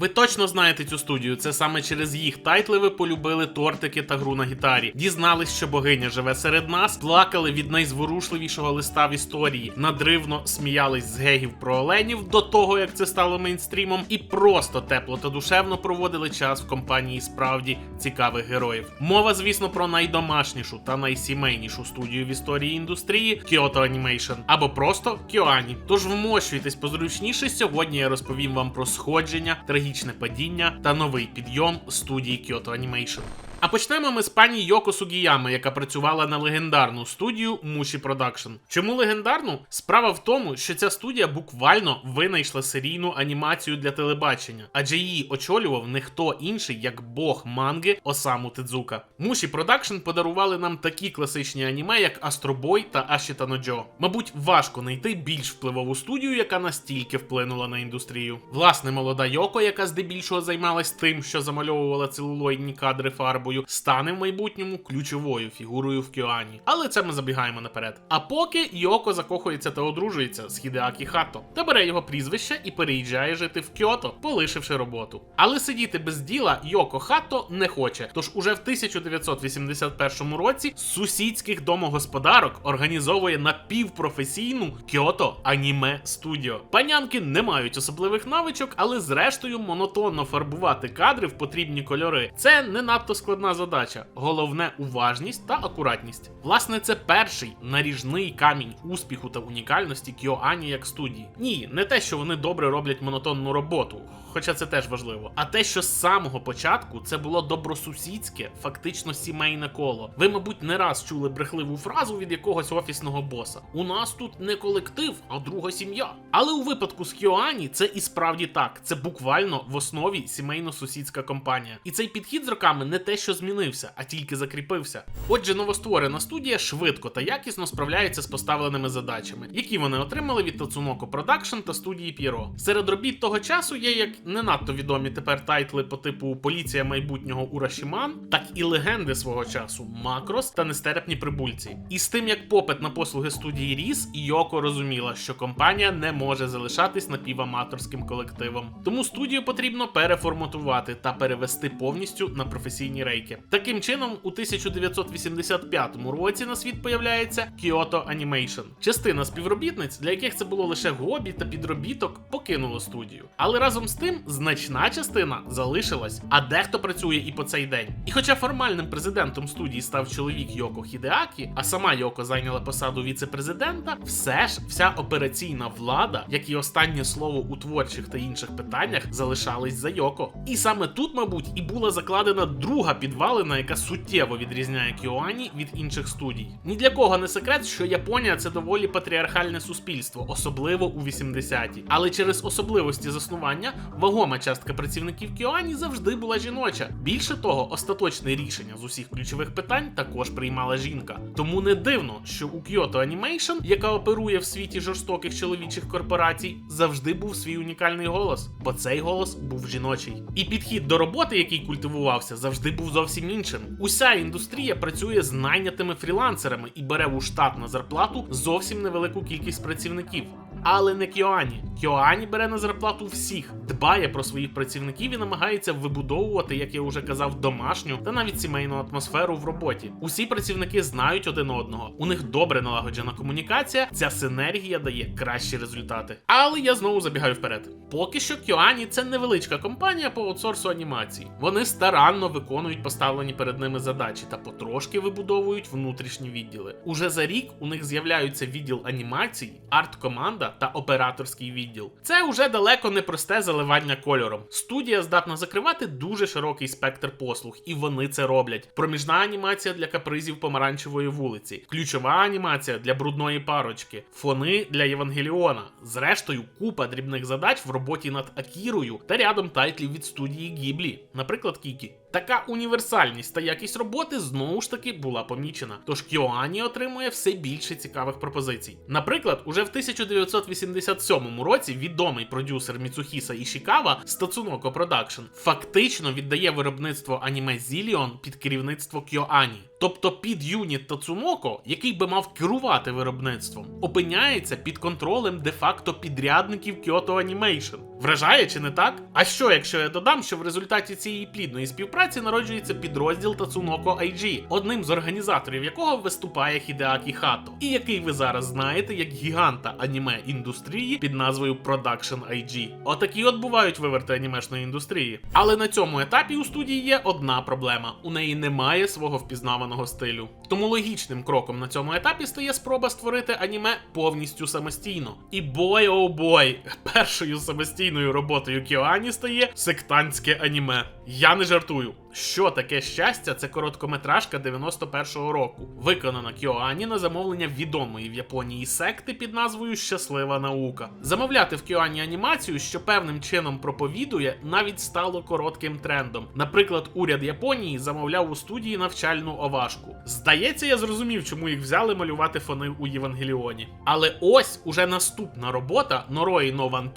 Ви точно знаєте цю студію. Це саме через їх тайтли ви полюбили тортики та гру на гітарі. Дізнались, що богиня живе серед нас, плакали від найзворушливішого листа в історії, надривно сміялись з гегів про оленів до того, як це стало мейнстрімом, і просто тепло та душевно проводили час в компанії справді цікавих героїв. Мова, звісно, про найдомашнішу та найсімейнішу студію в історії індустрії Kyoto Animation або просто Кьоані. Тож вмощуйтесь позручніше. Сьогодні я розповім вам про сходження, трагічне падіння та новий підйом студії Kyoto Animation. А почнемо ми з пані Йоко Сугіями, яка працювала на легендарну студію Муші Продакшн. Чому легендарну? Справа в тому, що ця студія буквально винайшла серійну анімацію для телебачення, адже її очолював не хто інший, як бог манги Осаму Тедзука. Муші Продакшн подарували нам такі класичні аніме, як Астробой та Ашіта Ноджо. Мабуть, важко знайти більш впливову студію, яка настільки вплинула на індустрію. Власне, молода Йоко, яка здебільшого займалась тим, що замальовувала целулоїдні кадри фарбою, стане в майбутньому ключовою фігурою в Кьоані. Але це ми забігаємо наперед. А поки Йоко закохується та одружується з Хідеакі Хато, та бере його прізвище і переїжджає жити в Кьото, полишивши роботу. Але сидіти без діла Йоко Хато не хоче. Тож уже в 1981 році сусідських домогосподарок організовує напівпрофесійну Кьото Аніме Студіо. Панянки не мають особливих навичок, але зрештою монотонно фарбувати кадри в потрібні кольори. Це не надто складна задача. Головне уважність та акуратність. Власне, це перший наріжний камінь успіху та унікальності Кьоані як студії. Ні, не те, що вони добре роблять монотонну роботу. Хоча це теж важливо. А те, що з самого початку це було добросусідське, фактично сімейне коло. Ви, мабуть, не раз чули брехливу фразу від якогось офісного боса. У нас тут не колектив, а друга сім'я. Але у випадку з Кіоані це і справді так. Це буквально в основі сімейно-сусідська компанія. І цей підхід з роками не те, що змінився, а тільки закріпився. Отже, новостворена студія швидко та якісно справляється з поставленими задачами, які вони отримали від Tatsunoko Production та студії П'єро. Серед робіт того часу є як не надто відомі тепер тайтли по типу Поліція майбутнього Урашіман, так і легенди свого часу Макрос та нестерпні прибульці. І з тим як попит на послуги студії ріс, Йоко розуміла, що компанія не може залишатись напіваматорським колективом. Тому студію потрібно переформатувати та перевести повністю на професійні рейки. Таким чином, у 1985 році на світ появляється Kyoto Animation. Частина співробітниць, для яких це було лише хобі та підробіток, покинула студію. Але разом з тим значна частина залишилась, а дехто працює і по цей день. І хоча формальним президентом студії став чоловік Йоко Хідеакі, а сама Йоко зайняла посаду віце-президента, все ж вся операційна влада, як і останнє слово у творчих та інших питаннях, залишались за Йоко. І саме тут, мабуть, і була закладена друга підвалина, яка суттєво відрізняє Кіоані від інших студій. Ні для кого не секрет, що Японія це доволі патріархальне суспільство, особливо у 80-ті. Але через особливості заснування вагома частка працівників Кіоані завжди була жіноча. Більше того, остаточне рішення з усіх ключових питань також приймала жінка. Тому не дивно, що у Kyoto Animation, яка оперує в світі жорстоких чоловічих корпорацій, завжди був свій унікальний голос, бо цей голос був жіночий. І підхід до роботи, який культивувався, завжди був зовсім іншим. Уся індустрія працює з найнятими фрілансерами і бере у штат на зарплату зовсім невелику кількість працівників. Але не Кьоані. Кьоані бере на зарплату всіх, дбає про своїх працівників і намагається вибудовувати, як я вже казав, домашню та навіть сімейну атмосферу в роботі. Усі працівники знають один одного. У них добре налагоджена комунікація. Ця синергія дає кращі результати. Але я знову забігаю вперед. Поки що Кьоані це невеличка компанія по аутсорсу анімації. Вони старанно виконують поставлені перед ними задачі та потрошки вибудовують внутрішні відділи. Уже за рік у них з'являються відділ анімації, арт-команда та операторський відділ. Це уже далеко не просте заливання кольором. Студія здатна закривати дуже широкий спектр послуг, і вони це роблять. Проміжна анімація для капризів помаранчевої вулиці, ключова анімація для брудної парочки, фони для Євангеліона. Зрештою, купа дрібних задач в роботі над Акірою та рядом тайтлів від студії Гіблі, наприклад, Кікі. Така універсальність та якість роботи знову ж таки була помічена. Тож Кіоані отримує все більше цікавих пропозицій. Наприклад, уже в 1987 році відомий продюсер Міцухіса Ішікава з Production фактично віддає виробництво аніме Зіліон під керівництво Кьоані. Тобто підюніт Тацумоко, який би мав керувати виробництвом, опиняється під контролем де-факто підрядників Kyoto Animation. Вражає чи не так? А що, якщо я додам, що в результаті цієї плідної співпраці народжується підрозділ Татсуноко IG, одним з організаторів якого виступає Хідеакі Хато, і який ви зараз знаєте як гіганта аніме індустрії під назвою Production IG. Отакі от бувають виверти анімешної індустрії. Але на цьому етапі у студії є одна проблема: у неї немає свого впізнаваного стилю. Тому логічним кроком на цьому етапі стає спроба створити аніме повністю самостійно. І бой о бой, першою самостійною роботою Кіоані стає сектантське аніме. Я не жартую. Що таке щастя? Це короткометражка 91-го року, виконана Кіоані на замовлення відомої в Японії секти під назвою Щаслива наука. Замовляти в Кіоані анімацію, що певним чином проповідує, навіть стало коротким трендом. Наприклад, уряд Японії замовляв у студії навчальну овашку. Здається, я зрозумів, чому їх взяли малювати фони у Євангеліоні. Але ось уже наступна робота Норої No One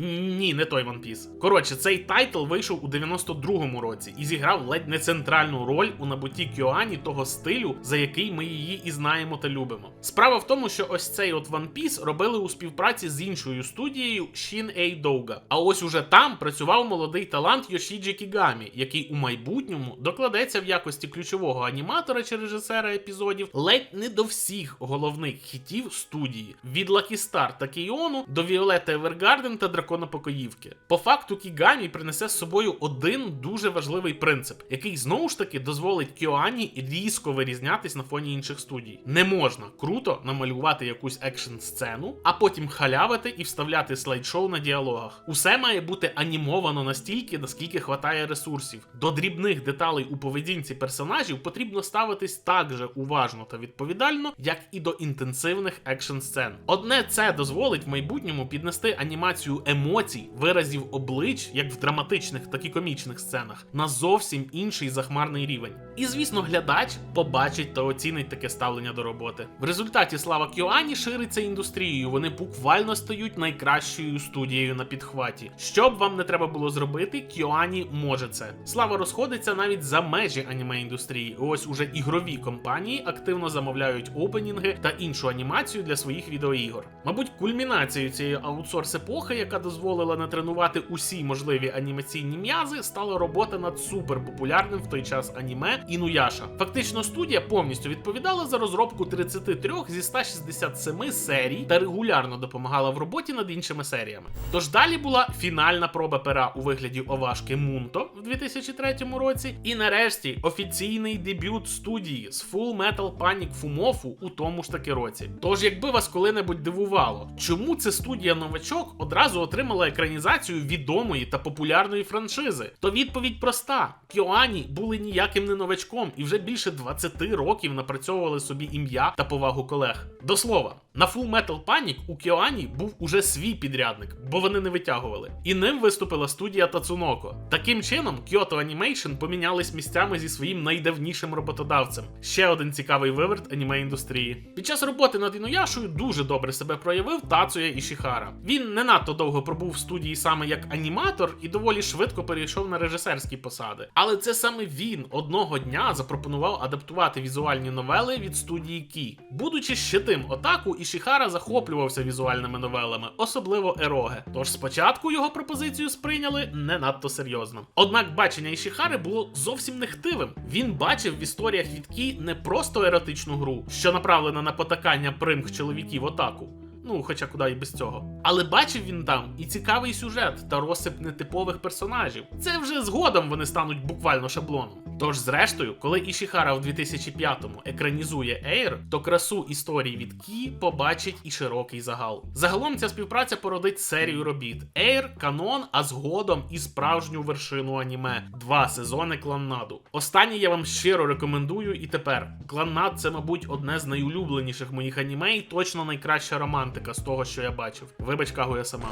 Ні, не той One Piece. Коротше, цей тайтл вийшов у 92-му році і зіграв ледь не центральну роль у набутті Кіоані того стилю, за який ми її і знаємо та любимо. Справа в тому, що ось цей от One Piece робили у співпраці з іншою студією Shin A Douga. А ось уже там працював молодий талант Йошіджі Кігамі, який у майбутньому докладеться в якості ключового аніматора чи режисера епізодів ледь не до всіх головних хітів студії від Lucky Star та Кейону до Віолетти Евергарден та Дракона Покоївки. По факту Кігамі принесе з собою один дуже важливий принцип, який знову ж таки дозволить Кіоані різко вирізнятись на фоні інших студій. Не можна круто намалювати якусь екшн сцену, а потім халявити і вставляти слайд-шоу на діалогах. Усе має бути анімовано настільки, наскільки хватає ресурсів. До дрібних деталей у поведінці персонажів потрібно ставитись так же уважно та відповідально, як і до інтенсивних екшн сцен. Одне це дозволить в майбутньому піднести анімацію емоцій, виразів облич, як в драматичних, так і комічних сценах, на зовсім інший захмарний рівень. І звісно, глядач побачить та оцінить таке ставлення до роботи. В результаті слава Кіоані шириться індустрією. Вони буквально стають найкращою студією на підхваті. Що б вам не треба було зробити, Кіоані може це. Слава розходиться навіть за межі аніме індустрії. Ось уже ігрові компанії активно замовляють опенінги та іншу анімацію для своїх відеоігор. Мабуть, кульмінацією цієї аутсорс епохи, яка дозволила натренувати усі можливі анімаційні м'язи, стала робота над суперпопулярним в той час аніме Інуяша. Фактично, студія повністю відповідала за розробку 33 зі 167 серій та регулярно допомагала в роботі над іншими серіями. Тож далі була фінальна проба пера у вигляді овашки Мунто в 2003 році, і нарешті офіційний дебют студії з Full Metal Panic Fumofu у тому ж таки році. Тож, якби вас коли-небудь дивувало, чому це студія новачок одразу отримала екранізацію відомої та популярної франшизи, то відповідь проста: Кіоані були ніяким не новачком і вже більше 20 років напрацьовували собі ім'я та повагу колег. До слова, на Full Metal Panic у Кіоані був уже свій підрядник, бо вони не витягували. І ним виступила студія Тацуноко. Таким чином, Kyoto Animation помінялись місцями зі своїм найдавнішим роботодавцем. Ще один цікавий виверт аніме індустрії. Під час роботи над Інуяшою дуже добре себе проявив Тацуя Ішіхара. Він не надто довго пробув в студії саме як аніматор і доволі швидко перейшов на режисерські посади. Але це саме він одного дня запропонував адаптувати візуальні новели від студії Кі. Будучи ще тим отаку, Ішіхара захоплювався візуальними новелами, особливо ероге. Тож спочатку його пропозицію сприйняли не надто серйозно. Однак бачення Ішіхари було зовсім нехтивим. Він бачив в історіях від Кі не просто еротичну гру, що направлена на потакання примх чоловіків отаку. Ну, хоча куди і без цього. Але бачив він там і цікавий сюжет та розсип нетипових персонажів. Це вже згодом вони стануть буквально шаблоном. Тож, зрештою, коли Ішіхара в 2005-му екранізує Ейр, то красу історії від Кі побачить і широкий загал. Загалом ця співпраця породить серію робіт: Ейр, Канон, а згодом і справжню вершину аніме два сезони Кланнаду. Останній я вам щиро рекомендую і тепер. Кланнад це, мабуть, одне з найулюбленіших моїх аніме і точно найкраща романтика з того, що я бачив. Вибач, Кагуя сама.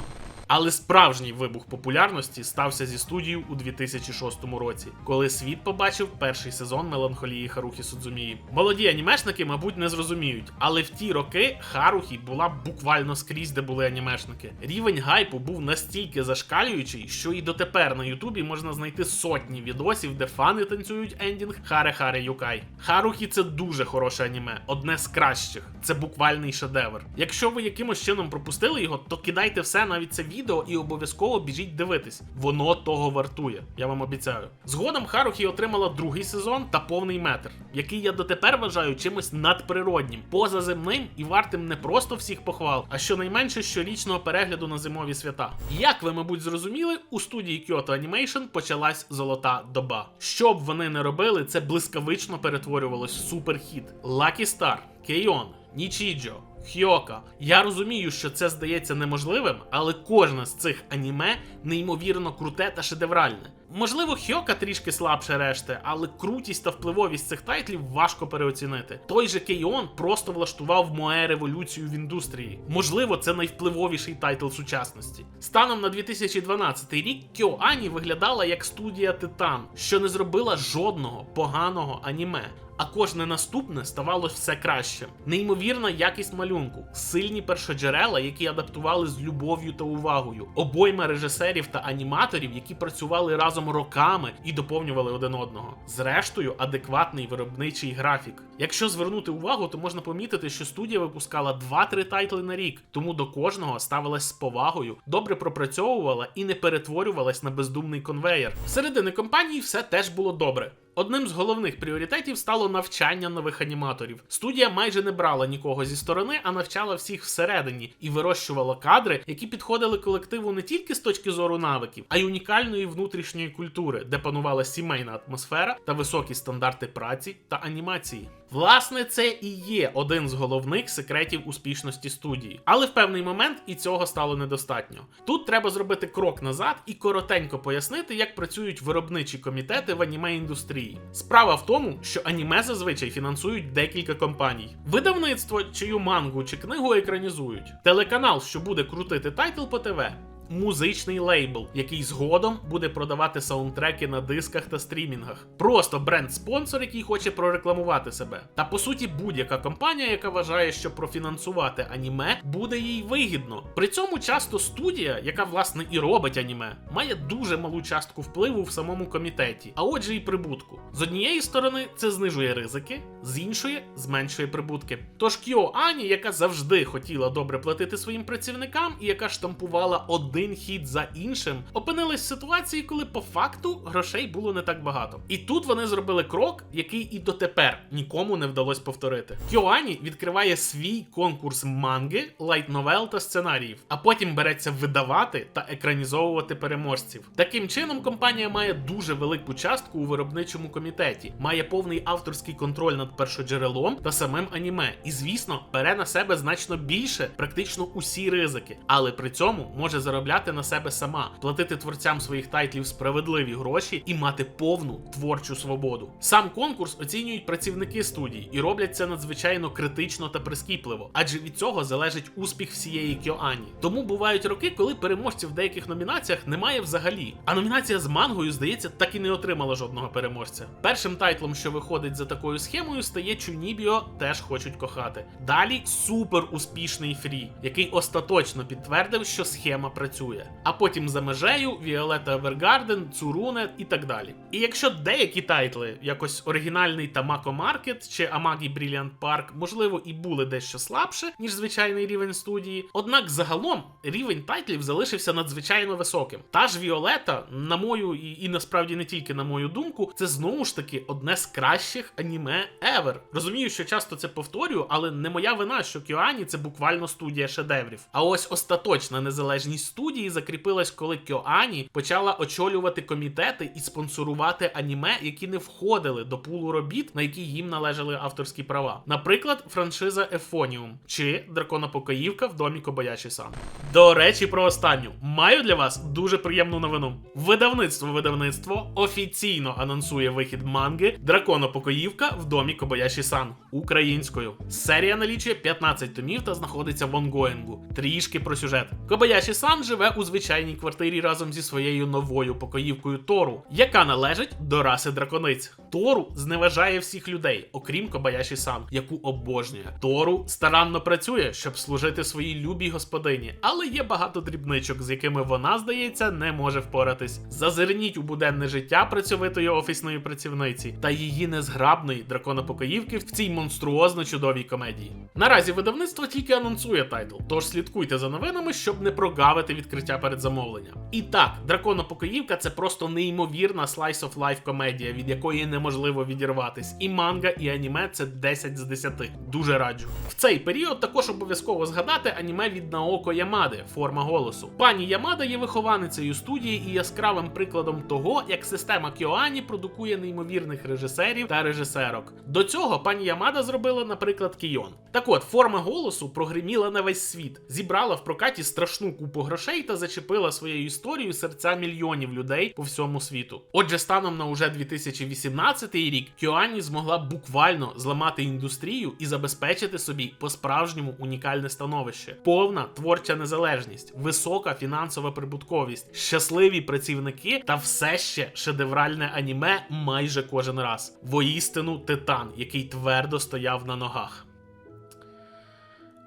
Але справжній вибух популярності стався зі студією у 2006 році, коли світ побачив перший сезон меланхолії Харухі Судзумії. Молоді анімешники, мабуть, не зрозуміють, але в ті роки Харухі була буквально скрізь, де були анімешники. Рівень гайпу був настільки зашкалюючий, що і дотепер на Ютубі можна знайти сотні відосів, де фани танцюють ендінг Харе Харе Юкай. Харухі це дуже хороше аніме, одне з кращих. Це буквальний шедевр. Якщо ви якимось чином пропустили його, то кидайте все навіть це відео і обов'язково біжіть дивитись. Воно того вартує, я вам обіцяю. Згодом Харухі отримала другий сезон та повний метр, який я дотепер вважаю чимось надприроднім, позаземним і вартим не просто всіх похвал, а щонайменше щорічного перегляду на зимові свята. Як ви, мабуть, зрозуміли, у студії Kyoto Animation почалась золота доба. Що б вони не робили, це блискавично перетворювалось в суперхіт. Lucky Star, Кейон, Нічіджо, Хьока. Я розумію, що це здається неможливим, але кожне з цих аніме неймовірно круте та шедевральне. Можливо, Хьока трішки слабше решти, але крутість та впливовість цих тайтлів важко переоцінити. Той же Кейон просто влаштував Моe революцію в індустрії. Можливо, це найвпливовіший тайтл сучасності. Станом на 2012 рік KyoAni виглядала як студія Титан, що не зробила жодного поганого аніме. А кожне наступне ставало все краще. Неймовірна якість малюнку, сильні першоджерела, які адаптували з любов'ю та увагою, обойма режисерів та аніматорів, які працювали разом роками і доповнювали один одного. Зрештою, адекватний виробничий графік. Якщо звернути увагу, то можна помітити, що студія випускала 2-3 тайтли на рік, тому до кожного ставилась з повагою, добре пропрацьовувала і не перетворювалась на бездумний конвеєр. Всередини компанії все теж було добре. Одним з головних пріоритетів стало навчання нових аніматорів. Студія майже не брала нікого зі сторони, а навчала всіх всередині і вирощувала кадри, які підходили колективу не тільки з точки зору навиків, а й унікальної внутрішньої культури, де панувала сімейна атмосфера та високі стандарти праці та анімації. Власне, це і є один з головних секретів успішності студії. Але в певний момент і цього стало недостатньо. Тут треба зробити крок назад і коротенько пояснити, як працюють виробничі комітети в аніме індустрії. Справа в тому, що аніме зазвичай фінансують декілька компаній. Видавництво, чию мангу чи книгу екранізують, телеканал, що буде крутити тайтл по ТВ. Музичний лейбл, який згодом буде продавати саундтреки на дисках та стрімінгах. Просто бренд-спонсор, який хоче прорекламувати себе. Та по суті, будь-яка компанія, яка вважає, що профінансувати аніме буде їй вигідно. При цьому часто студія, яка власне і робить аніме, має дуже малу частку впливу в самому комітеті, а отже, і прибутку. З однієї сторони, це знижує ризики, з іншої зменшує прибутки. Тож Кіо Ані, яка завжди хотіла добре платити своїм працівникам і яка штампувала один хід за іншим, опинилась в ситуації, коли по факту грошей було не так багато. І тут вони зробили крок, який і дотепер нікому не вдалося повторити. Кьоані відкриває свій конкурс манги, лайт-новел та сценаріїв, а потім береться видавати та екранізовувати переможців. Таким чином, компанія має дуже велику частку у виробничому комітеті, має повний авторський контроль над першоджерелом та самим аніме, і звісно, бере на себе значно більше, практично усі ризики, але при цьому може заробляти на себе сама, платити творцям своїх тайтлів справедливі гроші і мати повну творчу свободу. Сам конкурс оцінюють працівники студії і роблять це надзвичайно критично та прискіпливо, адже від цього залежить успіх всієї Кьоані. Тому бувають роки, коли переможців в деяких номінаціях немає взагалі. А номінація з мангою, здається, так і не отримала жодного переможця. Першим тайтлом, що виходить за такою схемою, стає Чунібіо теж хочуть кохати. Далі супер успішний фрі, який остаточно підтвердив, що схема працює. А потім за межею Віолета Евергарден, Цуруне і так далі. І якщо деякі тайтли, якось оригінальний Тамако Маркет чи Амагі Brilliant Park, можливо, і були дещо слабше, ніж звичайний рівень студії, однак загалом рівень тайтлів залишився надзвичайно високим. Та ж Віолета, на мою і, і насправді не тільки на мою думку, це знову ж таки одне з кращих аніме ever. Розумію, що часто це повторюю, але не моя вина, що Кьоані це буквально студія шедеврів. А ось остаточна незалежність студії закріпилась, коли Кьоані почала очолювати комітети і спонсорувати аніме, які не входили до пулу робіт, на які їм належали авторські права. Наприклад, франшиза Ефоніум чи Драконопокоївка в домі Кобаячі Сан. До речі, про останню маю для вас дуже приємну новину. Видавництво видавництво офіційно анонсує вихід манги Драконопокоївка в домі Кобаяші Сан українською. Серія налічує 15 томів та знаходиться в онгоїнгу. Трішки про сюжет. Кобаяші Сан живе живе у звичайній квартирі разом зі своєю новою покоївкою Тору, яка належить до раси дракониць. Тору зневажає всіх людей, окрім Кобаяші Сан, яку обожнює. Тору старанно працює, щоб служити своїй любій господині, але є багато дрібничок, з якими вона, здається, не може впоратись. Зазирніть у буденне життя працьовитої офісної працівниці та її незграбної драконопокоївки в цій монструозно чудовій комедії. Наразі видавництво тільки анонсує тайтл, тож слідкуйте за новинами, щоб не прогавити відкриття перед замовленням. І так, драконопокоївка це просто неймовірна slice of life комедія, від якої неможливо відірватись. І манга, і аніме це 10 з 10. Дуже раджу. В цей період також обов'язково згадати аніме від Наоко Ямади, форма голосу. Пані Ямада є вихованицею студії і яскравим прикладом того, як система Кьоані продукує неймовірних режисерів та режисерок. До цього пані Ямада зробила, наприклад, Кійон. Так от, форма голосу прогриміла на весь світ, зібрала в прокаті страшну купу грошей та зачепила своєю історією серця мільйонів людей по всьому світу. Отже, станом на уже 2018 рік Кьоані змогла буквально зламати індустрію і забезпечити собі по-справжньому унікальне становище, повна творча незалежність, висока фінансова прибутковість, щасливі працівники та все ще шедевральне аніме майже кожен раз. Воістину титан, який твердо стояв на ногах.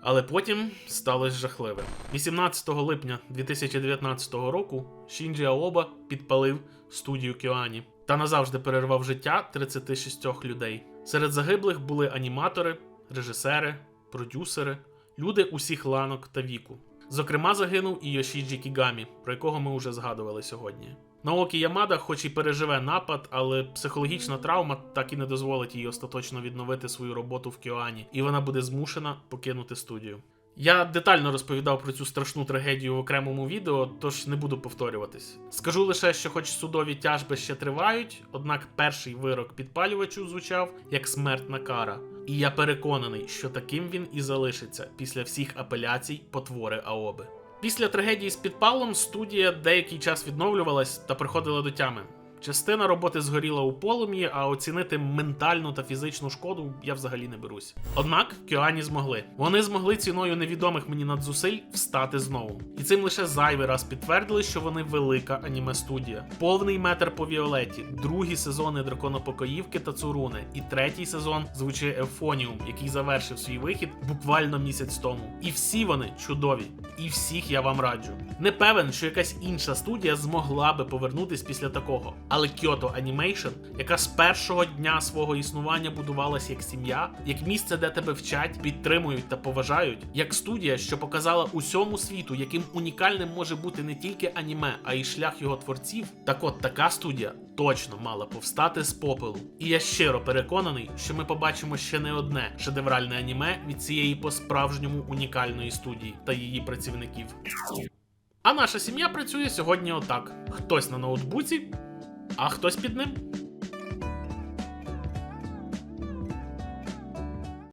Але потім сталося жахливе. 18 липня 2019 року Шінджі Аоба підпалив студію Кьоані та назавжди перервав життя 36 людей. Серед загиблих були аніматори, режисери, продюсери, люди усіх ланок та віку. Зокрема, загинув і Йошіджі Кігамі, про якого ми вже згадували сьогодні. Наокі Ямада, хоч і переживе напад, але психологічна травма так і не дозволить їй остаточно відновити свою роботу в Кіоані, і вона буде змушена покинути студію. Я детально розповідав про цю страшну трагедію в окремому відео, тож не буду повторюватись. Скажу лише, що, хоч судові тяжби ще тривають, однак перший вирок підпалювачу звучав як смертна кара. І я переконаний, що таким він і залишиться після всіх апеляцій потвори Аоби. Після трагедії з підпалом студія деякий час відновлювалась та приходила до тями. Частина роботи згоріла у полум'ї, а оцінити ментальну та фізичну шкоду я взагалі не берусь. Однак Кьоані змогли. Вони змогли ціною невідомих мені надзусиль встати знову. І цим лише зайвий раз підтвердили, що вони велика аніме студія. Повний метр по Віолеті, другі сезони Драконопокоївки та Цуруни, і третій сезон звучить Ефоніум, який завершив свій вихід буквально місяць тому. І всі вони чудові. І всіх я вам раджу. Не певен, що якась інша студія змогла би повернутись після такого. Але Kyoto Animation, яка з першого дня свого існування будувалась як сім'я, як місце, де тебе вчать, підтримують та поважають, як студія, що показала усьому світу, яким унікальним може бути не тільки аніме, а й шлях його творців. Так от така студія точно мала повстати з попелу. І я щиро переконаний, що ми побачимо ще не одне шедевральне аніме від цієї по-справжньому унікальної студії та її працівників. А наша сім'я працює сьогодні отак: хтось на ноутбуці, а хтось під ним.